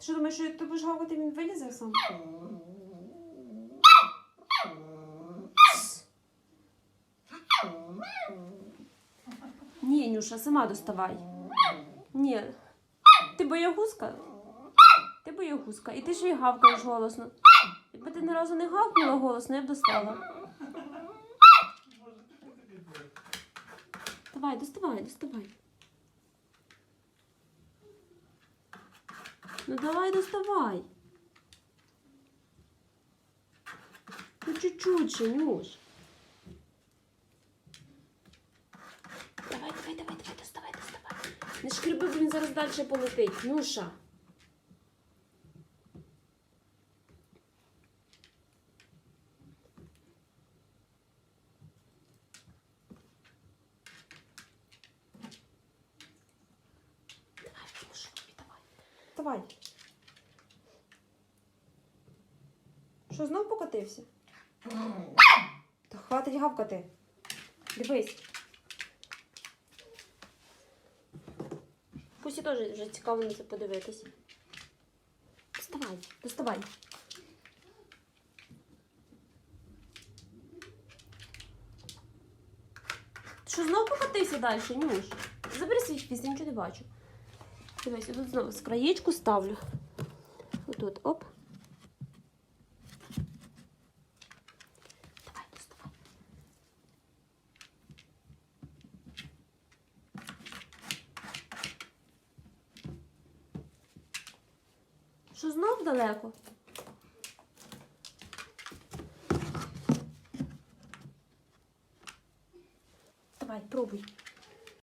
Ти що думаєш, що ти будеш гавкати, він вилізе сам? Ні, Нюша, сама доставай. Ні. Ти боягузка? Ти боягузка. І ти ще й гавкаєш голосно. Якби ти ні разу не гавкнула голосно, я б достала. Давай, доставай, доставай. Ну давай, доставай. Ну чуть-чуть ще. Давай, давай, давай, давай, доставай, доставай. Не шкреби, бо він зараз далі полетить. Нюша. Давай, Що, знов покотився? Та хватить гавкати. Дивись. Пусі теж вже цікаво на це подивитись. Доставай, доставай. Що знов покотився далі, Нюш? Забери свій хвіст, я нічого не бачу. Дивись, я тут знову з краєчку ставлю. Отут, оп. Що знов далеко? Давай, пробуй.